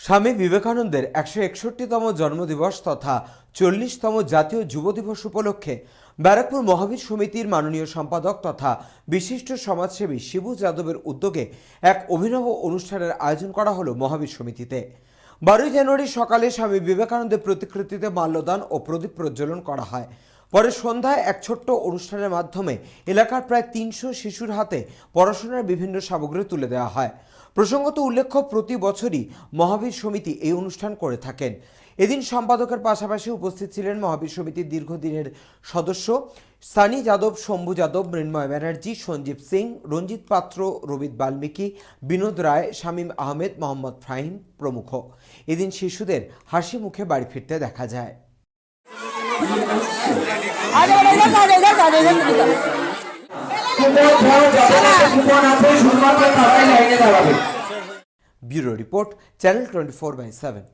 স্বামী বিবেকানন্দের একশো একষট্টিতম জন্মদিবস তথা চল্লিশতম জাতীয় যুব দিবস উপলক্ষে ব্যারাকপুর মহাবীর সমিতির মাননীয় সম্পাদক তথা বিশিষ্ট সমাজসেবী শিবু যাদবের উদ্যোগে এক অভিনব অনুষ্ঠানের আয়োজন করা হলো মহাবীর সমিতিতে। বারোই জানুয়ারি সকালে স্বামী বিবেকানন্দের প্রতিকৃতিতে মাল্যদান ও প্রদীপ প্রজ্বলন করা হয়। পরে সন্ধ্যায় এক ছোট্ট অনুষ্ঠানের মাধ্যমে এলাকার প্রায় তিনশো শিশুর হাতে পড়াশোনার বিভিন্ন সামগ্রী তুলে দেওয়া হয়। প্রসঙ্গত উল্লেখ্য, প্রতি বছরই মহাবীর সমিতি এই অনুষ্ঠান করে থাকেন। এদিন সম্পাদকের পাশাপাশি উপস্থিত ছিলেন মহাবীর সমিতির দীর্ঘদিনের সদস্য সানি যাদব, শম্ভু যাদব, মৃন্ময় ব্যানার্জি, সঞ্জীব সিং, রঞ্জিত পাত্র, রবিত বাল্মীকি, বিনোদ রায়, শামীম আহমেদ, মোহাম্মদ ফাহিম প্রমুখ। এদিন শিশুদের হাসি মুখে বাড়ি ফিরতে দেখা যায়। Bureau report channel twenty four by seven